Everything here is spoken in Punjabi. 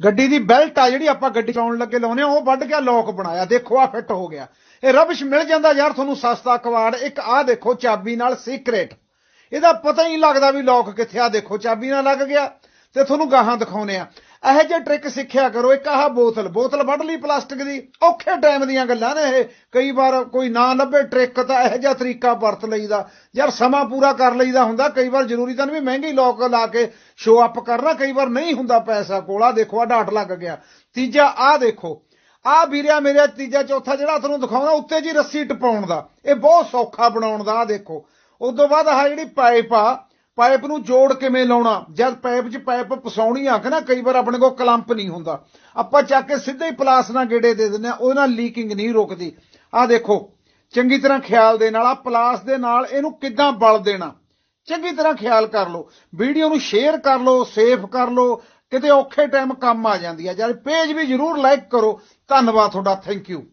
ਗੱਡੀ ਦੀ ਬੈਲਟ ਆ ਜਿਹੜੀ ਆਪਾਂ ਗੱਡੀ ਚਲਾਉਣ ਲੱਗੇ ਲਾਉਨੇ ਆ ਉਹ ਵੱਢ ਕੇ ਲੋਕ ਬਣਾਇਆ। ਦੇਖੋ ਆ ਫਿੱਟ ਹੋ ਗਿਆ। ਇਹ ਰਬਿਸ਼ ਮਿਲ ਜਾਂਦਾ ਯਾਰ ਤੁਹਾਨੂੰ ਸਸਤਾ ਕਵਾੜ ਇੱਕ ਆ ਦੇਖੋ, ਚਾਬੀ ਨਾਲ ਸੀਕ੍ਰੇਟ ਇਹਦਾ ਪਤਾ ਹੀ ਨਹੀਂ ਲੱਗਦਾ ਵੀ ਲੋਕ ਕਿੱਥੇ ਆ। ਦੇਖੋ, ਚਾਬੀ ਨਾਲ ਲੱਗ ਗਿਆ ਤੇ ਤੁਹਾਨੂੰ ਗਾਹਾਂ ਦਿਖਾਉਨੇ ਆ ਇਹੋ ਜਿਹੇ ਟ੍ਰਿਕ ਸਿੱਖਿਆ ਕਰੋ, ਇੱਕ ਆਹ ਬੋਤਲ ਬੋਤਲ ਵੱਢ ਲਈ ਪਲਾਸਟਿਕ ਦੀ, ਔਖੇ ਟਾਈਮ ਦੀਆਂ ਗੱਲਾਂ ਨੇ ਇਹ। ਕਈ ਵਾਰ ਕੋਈ ਨਾ ਲੱਭੇ ਟ੍ਰਿਕ ਤਾਂ ਇਹੋ ਜਿਹਾ ਤਰੀਕਾ ਵਰਤ ਲਈਦਾ। ਯਾਰ ਸਮਾਂ ਪੂਰਾ ਕਰ ਲਈਦਾ ਹੁੰਦਾ, ਕਈ ਵਾਰ ਜ਼ਰੂਰੀ ਤਾਂ ਨਹੀਂ ਮਹਿੰਗੀ ਲੋਕ ਲਾ ਕੇ ਸ਼ੋ ਅਪ ਕਰਨਾ, ਕਈ ਵਾਰ ਨਹੀਂ ਹੁੰਦਾ ਪੈਸਾ ਕੋਲਾ। ਦੇਖੋ ਆ ਡਾਟ ਲੱਗ ਗਿਆ। ਤੀਜਾ ਆ ਦੇਖੋ। ਆ ਵੀਰਿਆ ਮੇਰੇ, ਤੀਜਾ, ਚੌਥਾ ਜਿਹੜਾ ਤੁਹਾਨੂੰ ਦਿਖਾਉਣਾ, ਉੱਤੇ ਜੀ ਰੱਸੀ ਟਪਾਉਣ ਦਾ। ਇਹ ਬਹੁਤ ਸੌਖਾ ਬਣਾਉਣ ਦਾ ਆ ਦੇਖੋ। ਉਸ ਤੋਂ ਬਾਅਦ ਆਹ ਜਿਹੜੀ ਪਾਈਪ ਆ ਪਾਈਪ ਨੂੰ ਜੋੜ ਕਿਵੇਂ ਲਾਉਣਾ? ਜਦ ਪਾਈਪ 'ਚ ਪਾਈਪ ਪਸਾਉਣੀ ਆ ਕਿ ਨਾ, ਕਈ ਵਾਰ ਆਪਣੇ ਕੋਲ ਕਲੰਪ ਨਹੀਂ ਹੁੰਦਾ। ਆਪਾਂ ਚੱਕ ਕੇ ਸਿੱਧੇ ਹੀ ਪਲਾਸ ਨਾਲ ਗੇੜੇ ਦੇ ਦਿੰਦੇ ਆ ਉਹਦੇ ਨਾਲ ਲੀਕਿੰਗ ਨਹੀਂ ਰੁਕਦੀ। ਆ ਦੇਖੋ, ਚੰਗੀ ਤਰ੍ਹਾਂ ਖਿਆਲ ਦੇ ਨਾਲ ਆ ਪਲਾਸ ਦੇ ਨਾਲ ਇਹਨੂੰ ਕਿੱਦਾਂ ਬਲ ਦੇਣਾ? ਚੰਗੀ ਤਰ੍ਹਾਂ ਖਿਆਲ ਕਰ ਲਓ। ਵੀਡੀਓ ਨੂੰ ਸ਼ੇਅਰ ਕਰ ਲਓ, ਸੇਵ ਕਰ ਲਓ। ਕਿਤੇ ਔਖੇ ਟਾਈਮ ਕੰਮ ਆ ਜਾਂਦੀ ਹੈ ਯਾਰ ਪੇਜ ਵੀ ਜਰੂਰ ਲਾਈਕ ਕਰੋ। ਧੰਨਵਾਦ ਤੁਹਾਡਾ। Thank you